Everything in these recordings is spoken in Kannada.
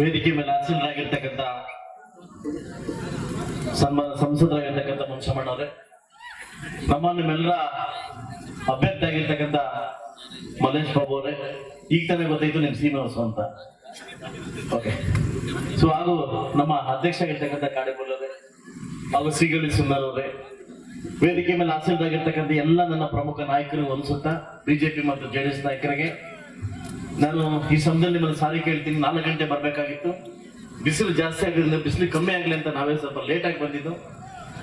ವೇದಿಕೆ ಮೇಲೆ ಆಸೀನರಾಗಿರ್ತಕ್ಕಂಥ ಸನ್ಮಾನ ಸಂಸದರಾಗಿರ್ತಕ್ಕಂಥ ಮುನ್ಸಮ್ಮಣ್ಣವ್ರೆ ನಮ್ಮ ನಿಮ್ಮೆಲ್ಲರ ಅಭ್ಯರ್ಥಿ ಆಗಿರ್ತಕ್ಕಂಥ ಮಲ್ಲೇಶ್ ಬಾಬು ಅವರೇ, ಈಗ ತಾನೇ ಗೊತ್ತಾಯ್ತು ನಿಮ್ ಶ್ರೀನಿವಾಸ ಅಂತ. ಓಕೆ ಸೊ ಹಾಗೂ ನಮ್ಮ ಅಧ್ಯಕ್ಷ ಆಗಿರ್ತಕ್ಕಂಥ ಕಾಡಿಪುಲ್ ಹಾಗೂ ಸಿಗಲಿ ಸುಂದರ್ ಅವರೇ, ವೇದಿಕೆ ಮೇಲೆ ಆಸೀನರಾಗಿರ್ತಕ್ಕಂಥ ಎಲ್ಲ ನನ್ನ ಪ್ರಮುಖ ನಾಯಕರು ಅನ್ಸುತ್ತಾ ಬಿಜೆಪಿ ಮತ್ತು ಜೆಡಿಎಸ್ ನಾಯಕರಿಗೆ ನಾನು ಈ ಸಮಯದಲ್ಲಿ ನಿಮ್ಮನ್ನು ಸಾರಿ ಕೇಳ್ತೀನಿ. ನಾಲ್ಕು ಗಂಟೆ ಬರಬೇಕಾಗಿತ್ತು. ಬಿಸಿಲು ಜಾಸ್ತಿ ಆಗಿರೋದ್ರಿಂದ ಬಿಸಿಲು ಕಮ್ಮಿ ಆಗಲಿ ಅಂತ ನಾವೇ ಸ್ವಲ್ಪ ಲೇಟ್ ಆಗಿ ಬಂದಿದ್ದು.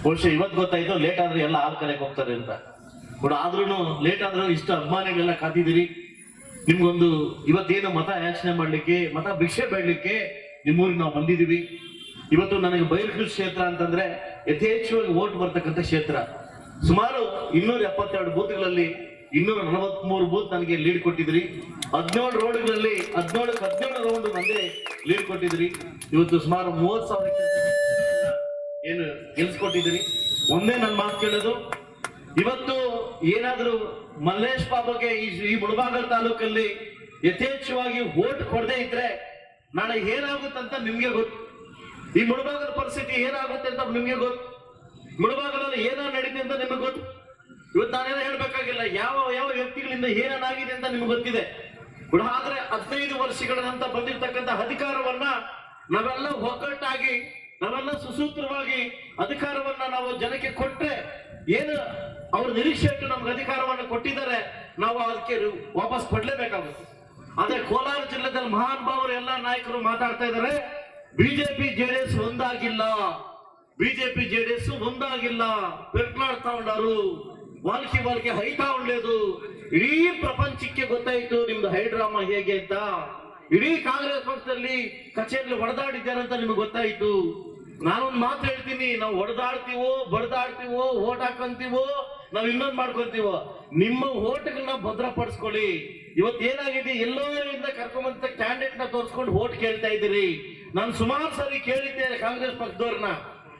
ಬಹುಶಃ ಇವತ್ತು ಗೊತ್ತಾಯ್ತು ಲೇಟ್ ಆದರೆ ಎಲ್ಲ ಆರು ಕರೆಗೆ ಹೋಗ್ತಾರೆ ಅಂತ. ಕೂಡ ಆದ್ರೂ ಲೇಟ್ ಆದ್ರೂ ಇಷ್ಟು ಅಭಿಮಾನಿಗಳೆಲ್ಲ ಕಾತಿದ್ದೀರಿ ನಿಮ್ಗೊಂದು ಇವತ್ತೇನು ಮತ ಯಾಚನೆ ಮಾಡಲಿಕ್ಕೆ, ಮತ ಭಿಕ್ಷೆ ಬೇಡಲಿಕ್ಕೆ ನಿಮ್ಮೂರಿಗೆ ನಾವು ಬಂದಿದ್ದೀವಿ. ಇವತ್ತು ನನಗೆ ಬೈಲ್ಕಲ್ ಕ್ಷೇತ್ರ ಅಂತಂದ್ರೆ ಯಥೇಚ್ಛವಾಗಿ ಓಟ್ ಬರ್ತಕ್ಕಂಥ ಕ್ಷೇತ್ರ. ಸುಮಾರು ಇನ್ನೂರ ಎಪ್ಪತ್ತೆರಡು ಬೂತ್ಗಳಲ್ಲಿ ಇನ್ನೂರ ನಲವತ್ಮೂರು ಬೂತ್ ನನಗೆ ಲೀಡ್ ಕೊಟ್ಟಿದ್ರಿ ಹದಿನೇಳು ರೋಡ್ಗಳಲ್ಲಿ ಹದಿನೇಳು ಹದಿನೇಳು ರೌಂಡ್ ನನಗೆ ಲೀಡ್ ಕೊಟ್ಟಿದ್ರಿ ಇವತ್ತು ಸುಮಾರು ಮೂವತ್ ಸಾವಿರ ಏನು ಗೆಲ್ಸ್ಕೊಟ್ಟಿದ್ರಿ ಒಂದೇ ನನ್ನ ಮಾತು ಕೇಳೋದು, ಇವತ್ತು ಏನಾದರೂ ಮಲ್ಲೇಶ್ ಬಾಬುಗೆ ಈ ಮುಳಬಾಗಲ್ ತಾಲೂಕಲ್ಲಿ ಯಥೇಚ್ಛವಾಗಿ ಓಟ್ ಕೊಡದೇ ಇದ್ರೆ ನಾಳೆ ಏನಾಗುತ್ತಂತ ನಿಮ್ಗೆ ಗೊತ್ತು. ಈ ಮುಳಬಾಗಲ ಪರಿಸ್ಥಿತಿ ಏನಾಗುತ್ತೆ ಅಂತ ನಿಮ್ಗೆ ಗೊತ್ತು. ಮುಳಬಾಗಲಲ್ಲಿ ಏನೋ ನಡೀತೆ ಅಂತ ನಿಮಗೆ ಗೊತ್ತು. ಇವತ್ತು ನಾನೇನೋ ಹೇಳ್ಬೇಕಾಗಿಲ್ಲ. ಯಾವ ಯಾವ ವ್ಯಕ್ತಿಗಳಿಂದ ಏನೇನಾಗಿದೆ ಅಂತ ನಿಮ್ಗೆ ಗೊತ್ತಿದೆ. ಕೂಡ ಆದ್ರೆ ಹದಿನೈದು ವರ್ಷಗಳ ನಂತರ ಬಂದಿರತಕ್ಕಂತ ಅಧಿಕಾರವನ್ನ ನಾವೆಲ್ಲ ಒಗ್ಗಟ್ಟಾಗಿ, ನಾವೆಲ್ಲ ಸುಸೂತ್ರವಾಗಿ ಅಧಿಕಾರವನ್ನ ನಾವು ಜನಕ್ಕೆ ಕೊಟ್ಟರೆ ಏನು ಅವ್ರ ನಿರೀಕ್ಷೆ ಇಟ್ಟು ನಮ್ಗೆ ಅಧಿಕಾರವನ್ನು ಕೊಟ್ಟಿದ್ದಾರೆ, ನಾವು ಅದಕ್ಕೆ ವಾಪಸ್ ಕೊಡ್ಲೇಬೇಕಾಗುತ್ತೆ. ಆದ್ರೆ ಕೋಲಾರ ಜಿಲ್ಲೆದಲ್ಲಿ ಮಹಾನ್ ಭಾವರು ಎಲ್ಲ ನಾಯಕರು ಮಾತಾಡ್ತಾ ಇದ್ದಾರೆ, ಬಿಜೆಪಿ, ಜೆಡಿಎಸ್ ಒಂದಾಗಿಲ್ಲ. ಬಿಜೆಪಿ, ಜೆಡಿಎಸ್ ಒಂದಾಗಿಲ್ಲ. ಪೆಟ್ಲಾಡ್ತಾ ಉಂಡಾರು ವಾಲ್ಕಿ ವಾಲ್ಕಿ ಹೈತಾ ಒಳ್ಳೇದು ಇಡೀ ಪ್ರಪಂಚಕ್ಕೆ ಗೊತ್ತಾಯ್ತು ನಿಮ್ದು ಹೈಡ್ರಾಮಾ ಹೇಗೆ ಅಂತ. ಇಡೀ ಕಾಂಗ್ರೆಸ್ ಪಕ್ಷದಲ್ಲಿ ಕಚೇರಿಯಲ್ಲಿ ಹೊಡೆದಾಡಿದ್ದಾರೆ ಅಂತ ನಿಮ್ಗೆ ಗೊತ್ತಾಯ್ತು. ನಾನೊಂದು ಮಾತು ಹೇಳ್ತೀನಿ, ನಾವು ಹೊಡೆದಾಡ್ತೀವೋ, ಬಡದಾಡ್ತೀವೋ, ಓಟ್ ಹಾಕೊಂತೀವೋ, ನಾವ್ ಇನ್ನೊಂದು ಮಾಡ್ಕೊಂತೀವೋ, ನಿಮ್ಮ ಓಟ್ಗಳನ್ನ ಭದ್ರಪಡಿಸ್ಕೊಳ್ಳಿ. ಇವತ್ತು ಏನಾಗಿದೆ, ಎಲ್ಲೋ ಇಂದ ಕರ್ಕೊಂಬಂತ ಕ್ಯಾಂಡಿಡೇಟ್ನ ತೋರಿಸ್ಕೊಂಡು ಓಟ್ ಕೇಳ್ತಾ ಇದ್ದೀರಿ. ನಾನು ಸುಮಾರು ಸಾರಿ ಕೇಳಿದ್ದೇನೆ ಕಾಂಗ್ರೆಸ್ ಪಕ್ಷದವ್ರನ್ನ.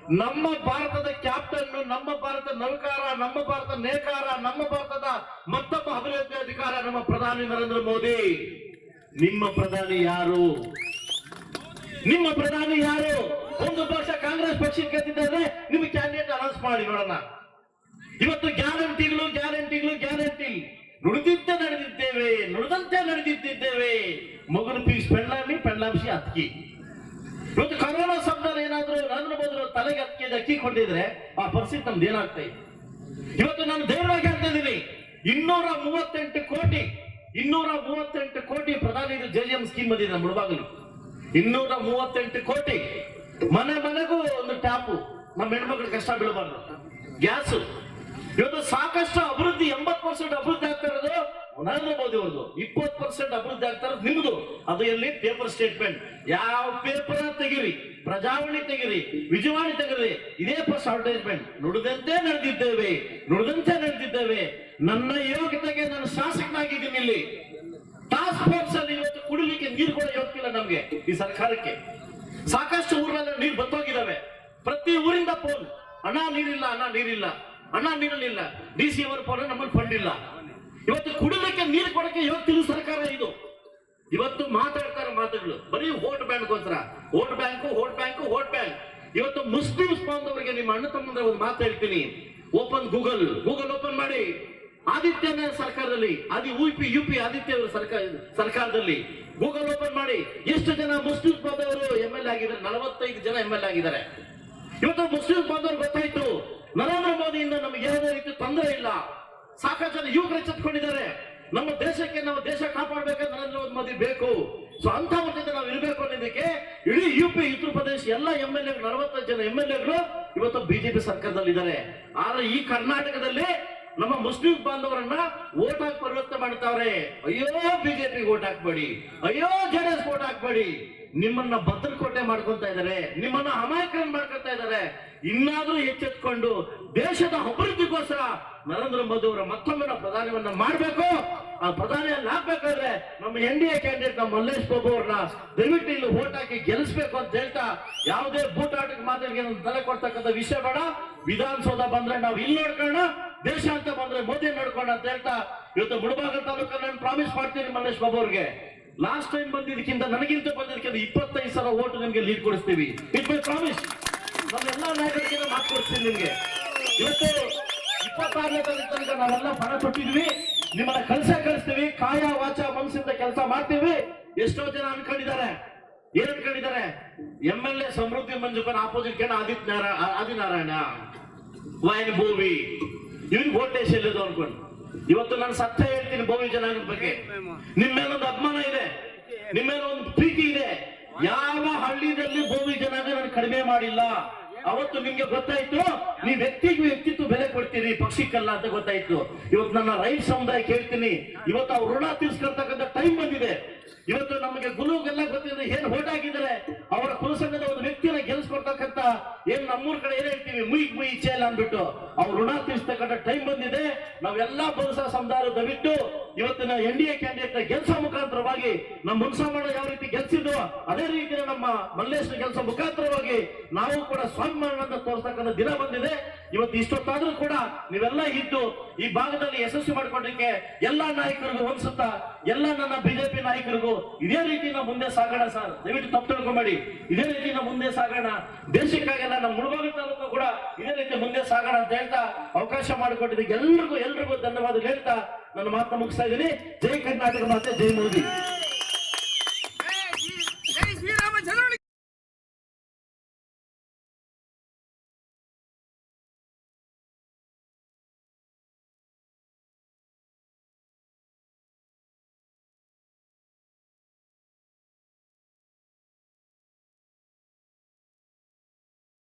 ನಮ್ಮ ಭಾರತದ ಕ್ಯಾಪ್ಟನ್ ನಮ್ಮ ಭಾರತ ನಲ್ಕಾರ ನಮ್ಮ ಭಾರತ ನೇಕಾರ, ನಮ್ಮ ಭಾರತದ ಮತ್ತೊಬ್ಬ ಅಭಿವೃದ್ಧಿ ಅಧಿಕಾರ ನಮ್ಮ ಪ್ರಧಾನಿ ನರೇಂದ್ರ ಮೋದಿ. ನಿಮ್ಮ ಪ್ರಧಾನಿ ಯಾರು? ನಿಮ್ಮ ಪ್ರಧಾನಿ ಯಾರು? ಒಂದು ಪಕ್ಷ ಕಾಂಗ್ರೆಸ್ ಪಕ್ಷಕ್ಕೆ ಗೆದ್ದಿದ್ದಾರೆ ನಿಮ್ಮ ಕ್ಯಾಂಡಿಡೇಟ್ ಅನೌನ್ಸ್ ಮಾಡಿ ನೋಡೋಣ. ಇವತ್ತು ಗ್ಯಾರಂಟಿಗಳು ಗ್ಯಾರಂಟಿಗಳು, ಗ್ಯಾರಂಟಿ. ನುಡಿದಂತೆ ನಡೆದಿದ್ದೇವೆ ನುಡಿದಂತೆ ನಡೆದಿದ್ದೇವೆ. ಮಗನ ಪೀಸ್ ಪೆಳ್ಳಾಮಿ ಪೆಳ್ಳಾಂಶಿ ಅತ್ಕಿ. ಇವತ್ತು ಕರೋನಾ ಅವ್ರ ತಲೆಗೆ ಅಕ್ಕಿ ಅಕ್ಕಿ ಕೊಟ್ಟಿದ್ರೆ ಆ ಪರಿಸ್ಥಿತಿ ನಮ್ದು ಏನಾಗ್ತಾ ಇದೆ? ಇವತ್ತು ನಾನು ಧೈರ್ಯವಾಗಿ ಹೇಳ್ತಾ ಇದ್ದೀನಿ. ಇನ್ನೂರ ಮೂವತ್ತೆಂಟು ಕೋಟಿ, ಇನ್ನೂರ ಮೂವತ್ತೆಂಟು ಕೋಟಿ ಪ್ರಧಾನಿ ಜೆ ಜಿ ಎಂ ಸ್ಕೀಮ್ ಬಂದಿದೆ ಮುಳುಬಾಗಲು ಇನ್ನೂರ ಮೂವತ್ತೆಂಟು ಕೋಟಿ. ಮನೆ ಮನೆಗೂ ಒಂದು ಟ್ಯಾಪು. ನಮ್ಮ ಹೆಣ್ಮಕ್ಳು ಕಷ್ಟ ಬೀಳಬಾರ್ದು. ಗ್ಯಾಸು. ಇವತ್ತು ಸಾಕಷ್ಟು ಅಭಿವೃದ್ಧಿ ಎಂಬತ್ ಪರ್ಸೆಂಟ್ ಅಭಿವೃದ್ಧಿ ಆಗ್ತಾ ಇರೋದು ನರೇಂದ್ರ ಮೋದಿ ಅವ್ರದ್ದು. ಇಪ್ಪತ್ತು ಪರ್ಸೆಂಟ್ ಅಭಿವೃದ್ಧಿ ಆಗ್ತಾ ಇರೋದು ನಿಮ್ದು. ಅದು ಎಲ್ಲಿ? ಪೇಪರ್ ಸ್ಟೇಟ್ಮೆಂಟ್ ಯಾವ ಪೇಪರ್ ತೆಗಿರಿ? ಪ್ರಜಾವಾಣಿ ತೆಗಿರಿ ವಿಜಯವಾಣಿ ತೆಗಿರಿ ಇದೇ ಫಸ್ಟ್ ಅಡ್ವರ್ಟೈಸ್ಮೆಂಟ್ ನುಡಿದಂತೆ ನಡೆದಿದ್ದೇವೆ ನುಡಿದಂತೆ ನಡೆದಿದ್ದೇವೆ. ನನ್ನ ಯೋಗ್ಯತೆಗೆ ನಾನು ಶಾಸಕನಾಗಿದ್ದೀನಿ ಇಲ್ಲಿ. ಟಾಸ್ಕ್ ಫೋರ್ಸ್ ಅಲ್ಲಿ ಇವತ್ತು ಕುಡಿಲಿಕ್ಕೆ ನೀರು ಕೂಡ ಯೋಗ್ತಿಲ್ಲ ನಮ್ಗೆ ಈ ಸರ್ಕಾರಕ್ಕೆ. ಸಾಕಷ್ಟು ಊರಲ್ಲಿ ನೀರು ಬತ್ತೋಗಿದಾವೆ. ಪ್ರತಿ ಊರಿಂದ ಫೋನ್ ಅಣ್ಣ ನೀರಿಲ್ಲ ಹಣ ನೀರಿಲ್ಲ ಹಣ ನೀರಲಿಲ್ಲ ಡಿ ಸಿ ಅವರ ಫೋನ್ ನಮ್ಮಲ್ಲಿ ಫಂಡ್ ಇಲ್ಲ. ಇವತ್ತು ಕುಡಿಲಿಕ್ಕೆ ನೀರು ಕೊಡಕ್ಕೆ ಯೋಗ್ತಿಲ್ಲ ಸರ್ಕಾರ ಇದು. ಇವತ್ತು ಮಾತಾಡ್ತಾರೆ ಮಾತುಗಳು. ಬರೀ vote ಬ್ಯಾಂಕ್ಗೋಸ್ಕರ. Vote bank, vote bank vote bank. ಇವತ್ತು ಮುಸ್ಲಿಮ್ಸ್ ಬಾಂಧವರಿಗೆ ನಿಮ್ಮ ಅಣ್ಣ ತಮ್ಮಂದ್ರೆ ಒಂದು ಮಾತು ಹೇಳ್ತೀನಿ. ಓಪನ್ ಗೂಗಲ್ ಗೂಗಲ್ ಓಪನ್ ಮಾಡಿ. ಆದಿತ್ಯನ ಸರ್ಕಾರದಲ್ಲಿ, ಆದಿ U P U P Aditya ಸರ್ಕಾರ, ಸರ್ಕಾರದಲ್ಲಿ ಗೂಗಲ್ ಓಪನ್ ಮಾಡಿ. ಎಷ್ಟು ಜನ ಮುಸ್ಲಿಂ ಬಾಂಧವರು ಎಂ ಎಲ್ ಆಗಿದ್ದಾರೆ? ನಲವತ್ತೈದು ಜನ ಎಂ ಎಲ್ ಆಗಿದ್ದಾರೆ. ಇವತ್ತು ಮುಸ್ಲಿಂ ಬಾಂಧವರು ಗೊತ್ತಾಯ್ತು, ನರೇಂದ್ರ ಮೋದಿಯಿಂದ ನಮ್ಗೆ ಯಾವುದೇ ರೀತಿ ತೊಂದರೆ ಇಲ್ಲ. ಸಾಕಷ್ಟು ಜನ ಯುವಕರು ಚತ್ಕೊಂಡಿದ್ದಾರೆ ನಮ್ಮ ದೇಶಕ್ಕೆ ನಾವು ದೇಶ ಕಾಪಾಡಬೇಕಾದ್ರೆ ಸೊ ಅಂತ ನಾವು ಇರಬೇಕು ಅನ್ನೋದಕ್ಕೆ ಇಡೀ ಯು ಪಿ ಉತ್ತರ ಪ್ರದೇಶ ಎಲ್ಲ ಎಂ ಎಲ್ ಎ ಜನ ಎಂ ಎಲ್ ಎಗಳು ಇವತ್ತು ಬಿಜೆಪಿ ಸರ್ಕಾರದಲ್ಲಿ ಇದ್ದಾರೆ ಆದ್ರೆ ಈ ಕರ್ನಾಟಕದಲ್ಲಿ ನಮ್ಮ ಮುಸ್ಲಿಂ ಬಾಂಧವರನ್ನ ಓಟ್ ಹಾಕಿ ಪರಿವರ್ತನೆ ಮಾಡ್ತಾವ್ರೆ. ಅಯ್ಯೋ ಬಿಜೆಪಿ ಓಟ್ ಹಾಕ್ಬೇಡಿ. ಅಯ್ಯೋ ಜೆಡಿಎಸ್ ಓಟ್ ಹಾಕ್ಬೇಡಿ. ನಿಮ್ಮನ್ನ ಭದ್ರಕೋಟೆ ಮಾಡ್ಕೊಂತ ಇದ್ದಾರೆ. ನಿಮ್ಮನ್ನ ಅಮಾಯಕರನ್ನ ಮಾಡ್ಕೊತಾ ಇದ್ದಾರೆ. ಇನ್ನಾದ್ರೂ ಎಚ್ಚೆತ್ಕೊಂಡು ದೇಶದ ಅಭಿವೃದ್ಧಿಗೋಸ್ಕರ ನರೇಂದ್ರ ಮೋದಿ ಅವರ ಮತ್ತೊಮ್ಮೆ ಪ್ರಧಾನವನ್ನ ಮಾಡಬೇಕು. ಆ ಪ್ರಧಾನಿಯನ್ನ ಹಾಕ್ಬೇಕಾದ್ರೆ ನಮ್ಮ ಎನ್ ಡಿ ಎ ಕ್ಯಾಂಡಿಡೇಟ್ ನಮ್ಮ ಮಲ್ಲೇಶ್ ಬಾಬು ಅವ್ರನ್ನ ದಯವಿಟ್ಟು ಇಲ್ಲಿ ಓಟ್ ಹಾಕಿ ಗೆಲ್ಲಿಸ್ಬೇಕು ಅಂತ ಹೇಳ್ತಾ ಯಾವುದೇ ಬೂಟಾಟಕ್ಕೆ ಮಾತಿಗೆ ತಲೆ ಕೊಡ್ತಕ್ಕಂಥ ವಿಷಯ ಬೇಡ. ವಿಧಾನಸೌಧ ಬಂದ್ರೆ ನಾವು ಇಲ್ಲಿ ನೋಡ್ಕೋಣ ದೇಶ ಅಂತ ಬಂದ್ರೆ ಮೋದಿ ನೋಡ್ಕೊಂಡು ಅಂತ ಹೇಳ್ತಾ ಇವತ್ತು ಮುಡಬಾಗಲ್ ತಾಲೂಕಲ್ಲಿ ನಾನು ಪ್ರಾಮಿಸ್ ಮಾಡ್ತೀನಿ ಮಲ್ಲೇಶ್ ಬಾಬು ಅವ್ರಿಗೆ. ಲಾಸ್ಟ್ ಟೈಮ್ ಬಂದಿದ್ದಕ್ಕಿಂತ ನನಗಿಂತ ಬಂದಿದ್ದಕ್ಕಿಂತ ಇಪ್ಪತ್ತೈದು ಸಲ ಓಟ್ ನಿಮ್ಗೆ ಲೀಡ್ ಕೊಡಿಸ್ತೀವಿ. ಇಟ್ ಮೈ ಪ್ರಾಮಿಸ್ ನಮ್ಮೆಲ್ಲ ನಾಯಕರಿಗೆ ಮಾತು ಕೊಡ್ತೀನಿ ನಿಮ್ಗೆ. ಇವತ್ತು ತನಕ ನಾವೆಲ್ಲ ಪಣ ಕೊಟ್ಟಿದ್ವಿ ನಿಮ್ಮನ್ನ ಕೆಲಸ ಕಳಿಸ್ತೀವಿ. ಕಾಯ ವಾಚ ಮನಸ್ಸಿಂದ ಕೆಲಸ ಮಾಡ್ತೀವಿ. ಎಷ್ಟೋ ಜನ ಅನ್ಕೊಂಡಿದ್ದಾರೆ. ಏನ್ ಅನ್ಕೊಂಡಿದ್ದಾರೆ? ಎಂ ಎಲ್ ಎ ಸಮೃದ್ಧಿ ಮಂಜುಕನ್ ಆಪೋಸಿಟ್ ಕೇಳ ಆದಿತ್ಯ ನಾರಾಯಣ ಆದಿನಾರಾಯಣ. ವಾಯನ್ ಭೂವಿ. ಇವ್ರಿಗೆ ವೋಲ್ಟೇಜ್ ಎಲ್ಲದು ಅನ್ಕೊಂಡು. ಇವತ್ತು ನಾನು ಸತ್ಯ ಹೇಳ್ತೀನಿ ಭೂವಿ ಜನಾಂಗದ ಬಗ್ಗೆ. ನಿಮ್ಮೇಲೊಂದು ಅಭಿಮಾನ ಇದೆ. ನಿಮ್ಮ ಒಂದು ಪ್ರೀತಿ ಇದೆ. ಯಾವ ಹಳ್ಳಿಯಲ್ಲಿ ಭೂಮಿ ಜನಾಂಗ ನಾನು ಕಡಿಮೆ ಮಾಡಿಲ್ಲ. ಅವತ್ತು ನಿಮ್ಗೆ ಗೊತ್ತಾಯ್ತು ನೀವು ವ್ಯಕ್ತಿಗೂ ವ್ಯಕ್ತಿತ್ವ ಬೆಲೆ ಕೊಡ್ತೀರಿ ಪಕ್ಷಿಕ್ಕಲ್ಲ ಅಂತ ಗೊತ್ತಾಯ್ತು. ಇವತ್ತು ನನ್ನ ರೈತ ಸಮುದಾಯ ಕೇಳ್ತೀನಿ ಇವತ್ತು ಅವ್ರ ಋಣ ತೀರ್ಸ್ಕೊಳ್ತಕ್ಕಂಥ ಟೈಮ್ ಬಂದಿದೆ. ಇವತ್ತು ನಮಗೆ ಗುಲುಗೆಲ್ಲ ಗೊತ್ತಿದ್ರೆ ಏನ್ ಹಾಕಿದ್ದಾರೆ ಅವರ ಕುಲಸಂಘದ ಒಂದು ವ್ಯಕ್ತಿನ ಗೆಲ್ಸ್ಕೊಡ್ತಕ್ಕಂತ ಏನ್ ನಮ್ಮೂರ್ ಕಡೆ ಏನ್ ಹೇಳ್ತೀವಿ ಮುಯ್ ಮುಯ್ ಚೇಲ್ ಅಂದ್ಬಿಟ್ಟು ಅವ್ರ ಋಣ ತೀರ್ಸ್ತಕ್ಕಂಥ ಟೈಮ್ ಬಂದಿದೆ. ನಾವೆಲ್ಲಾ ಬಲಸ ಸಮುದಾಯ ಬಿಟ್ಟು ಇವತ್ತಿನ ಎನ್ ಡಿ ಎ ಕ್ಯಾಂಡಿಡೇಟ್ ಗೆಲ್ಸೋ ಮುಖಾಂತರವಾಗಿ ನಮ್ಮ ಮುನ್ಸಾಮಣ್ಣ ಯಾವ ರೀತಿ ಗೆಲ್ಸಿದ್ವು ಅದೇ ರೀತಿ ನಮ್ಮ ಮಲ್ಲೇಶ್ವರ ಕೆಲಸ ಮುಖಾಂತರವಾಗಿ ನಾವು ಕೂಡ ಸ್ವಾಭಿಮಾನವನ್ನು ತೋರಿಸ್ತಕ್ಕಂಥ ದಿನ ಬಂದಿದೆ. ಇವತ್ತು ಇಷ್ಟೊತ್ತಾದ್ರೂ ಕೂಡ ನೀವೆಲ್ಲ ಇದ್ದು ಈ ಭಾಗದಲ್ಲಿ ಯಶಸ್ವಿ ಮಾಡ್ಕೊಂಡಿಕ್ಕೆ ಎಲ್ಲಾ ನಾಯಕರಿಗೂ ಹೊಂದಿಸುತ್ತಾ ಎಲ್ಲ ನನ್ನ ಬಿಜೆಪಿ ನಾಯಕರಿಗೂ ಇದೇ ರೀತಿ ನಾವು ಮುಂದೆ ಸಾಗೋಣ ಸರ್. ದಯವಿಟ್ಟು ತಪ್ಪು ತಿಳ್ಕೊಂಬೇಡಿ. ಇದೇ ರೀತಿ ನಾವು ಮುಂದೆ ಸಾಗೋಣ. ದೇಶಕ್ಕಾಗೆಲ್ಲ ನಮ್ಮ ಮುಳುಗೋಗಿ ತಾಲೂಕು ಕೂಡ ಇದೇ ರೀತಿ ಮುಂದೆ ಸಾಗೋಣ ಅಂತ ಹೇಳ್ತಾ ಅವಕಾಶ ಮಾಡಿಕೊಟ್ಟಿದ್ದಕ್ಕೆ ಎಲ್ರಿಗೂ ಎಲ್ರಿಗೂ ಧನ್ಯವಾದ ಹೇಳ್ತಾ ನನ್ನ ಮಾತನ್ನ ಮುಗಿಸ್ತಾ ಇದ್ದೀನಿ. ಜೈ ಕರ್ನಾಟಕ ಮಾತೆ ಜೈ ಮೋದಿ